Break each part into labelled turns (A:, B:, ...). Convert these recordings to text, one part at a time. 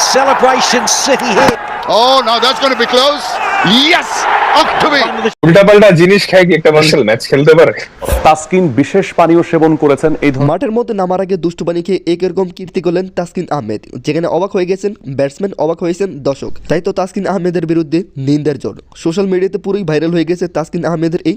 A: celebration City here.
B: Oh, no, that's going to be close. Yes, up
C: উল্টাপাল্টা জিনিস খাই কি একটা মার্শাল ম্যাচ খেলতে পারে?
D: তাসকিন বিশেষ পানীয় সেবন করেছেন এই
E: মাঠের মধ্যে নামার আগে দুষ্টু পানি একরকম কীর্তি করলেন তাসকিন আহমেদ যেখানে অবাক হয়ে গেছেন ব্যাটসম্যান অবাক হয়েছেন দর্শক। তাই তো তাসকিন আহমেদের বিরুদ্ধে নিন্দার জোর। সোশ্যাল মিডিয়াতে পুরোই ভাইরাল হয়ে গেছে তাসকিন আহমেদের এই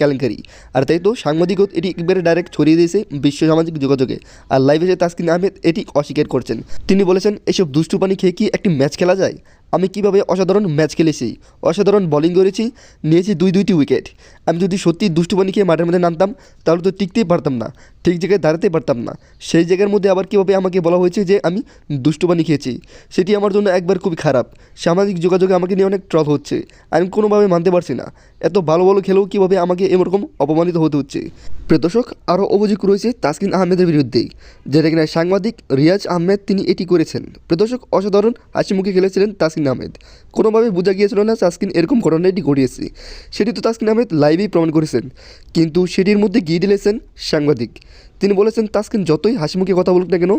E: কেলেঙ্কারি। আর তাই তো সাংবাদিকত এটি একবারে ডাইরেক্ট ছড়িয়ে দিয়েছে বিশ্ব সামাজিক যোগাযোগে। আর লাইভে এসে তাসকিন আহমেদ এটি অস্বীকার করছেন। তিনি বলেছেন এসব দুষ্টু পানি খেয়ে কি একটি ম্যাচ খেলা যায়? আমি কীভাবে অসাধারণ ম্যাচ খেলেছি, অসাধারণ বোলিং করেছি, নিয়েছি দুই দুইটি উইকেট আমি যদি সত্যি দুষ্টুপানি খেয়ে মাঠের মধ্যে নামতাম, তাহলে তো টিকতেই পারতাম না। ঠিক জায়গায় দাঁড়াতে পারতাম না। সেই জায়গার মধ্যে আবার কীভাবে আমাকে বলা হয়েছে যে আমি দুষ্টু পানি খেয়েছি, সেটি আমার জন্য একবার খুবই খারাপ। সামাজিক যোগাযোগে আমাকে নিয়ে অনেক ট্রল হচ্ছে। আমি কোনোভাবে মানতে পারছি না। এত ভালো ভালো খেলেও কীভাবে আমাকে এরকম অপমানিত হতে হচ্ছে? প্রিয় দর্শক, আরও অভিযোগ রয়েছে তাসকিন আহমেদের বিরুদ্ধেই যেটা কিনা সাংবাদিক রিয়াজ আহমেদ তিনি এটি করেছেন। প্রিয় দর্শক, অসাধারণ হাসি মুখে খেলেছিলেন তাসকিন আহমেদ। কোনোভাবে বোঝা গিয়েছিল না তাসকিন এরকম ঘটনা এটি ঘটিয়েছে। সেটি তো তাসকিন আহমেদ লাইভেই প্রমাণ করেছেন। কিন্তু সেটির মধ্যে গিয়ে দিলেছেন সাংবাদিক। তিনি বলেছেন তাসকিন যতই হাসি মুখে কথা বলুক না কেন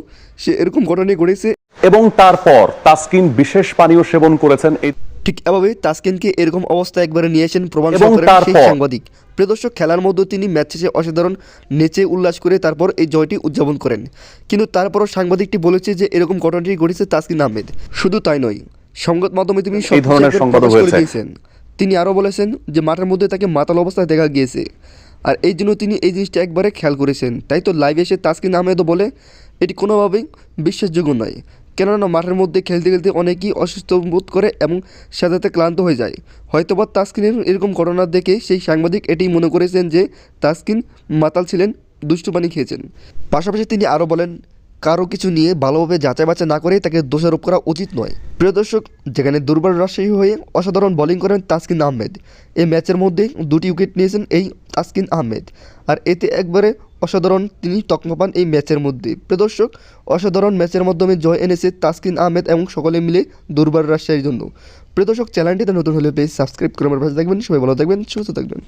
E: সে এরকম ঘটনাই ঘটেছে
D: এবং তারপর তাসকিন বিশেষ পানীয় সেবন করেছেন। এই
E: ঠিক এভাবে তাসকিনকে এরকম অবস্থা একবারে নিয়ে আসেন প্রমাণ সেই সাংবাদিক। প্রদর্শক খেলার মধ্যে তিনি ম্যাচ শেষে অসাধারণ নেচে উল্লাস করে তারপর এই জয়টি উদযাপন করেন। কিন্তু তারপরও সাংবাদিকটি বলেছে যে এরকম ঘটনাটি ঘটেছে তাসকিন আহমেদ। শুধু তাই নয় সংবাদ মাধ্যমে তিনি
D: এই ধরনের হয়েছে।
E: দিয়েছেন। তিনি আরও বলেছেন যে মাঠের মধ্যে তাকে মাতাল অবস্থায় দেখা গিয়েছে। আর এই জন্য তিনি এই জিনিসটা একবারে খেয়াল করেছেন। তাই তো লাইভে এসে তাসকিন আহমেদও বলে, এটি কোনোভাবেই বিশ্বাসযোগ্য নয়। কেননা মাঠের মধ্যে খেলতে খেলতে অনেকেই অসুস্থ বোধ করে এবং সাথে ক্লান্ত হয়ে যায়। হয়তোবা তাসকিনের এরকম ঘটনা দেখে সেই সাংবাদিক এটি মনে করেছেন যে তাসকিন মাতাল ছিলেন, দুষ্টু পানি খেয়েছেন। পাশাপাশি তিনি আরও বলেন, কারও কিছু নিয়ে ভালোভাবে যাচাই বাছাই না করে তাকে দোষারোপ করা উচিত নয়। প্রিয় দর্শক, যেখানে দুর্বল রাজশাহী হয়ে অসাধারণ বোলিং করেন তাসকিন আহমেদ, এই ম্যাচের মধ্যে দুটি উইকেট নিয়েছেন এই তাসকিন আহমেদ। আর এতে একবারে অসাধারণ তিনি তকমা পান এই ম্যাচের মধ্যে। প্রদর্শক অসাধারণ ম্যাচের মাধ্যমে জয় এনেছে তাসকিন আহমেদ এবং সকলে মিলে দুর্বার রাজশাহীর জন্য। প্রদর্শক চ্যানেলটিতে নতুন হলে প্লিজ সাবস্ক্রাইব করে আমার পাশে থাকবেন। সবাই ভালো থাকবেন, সুস্থ থাকবেন।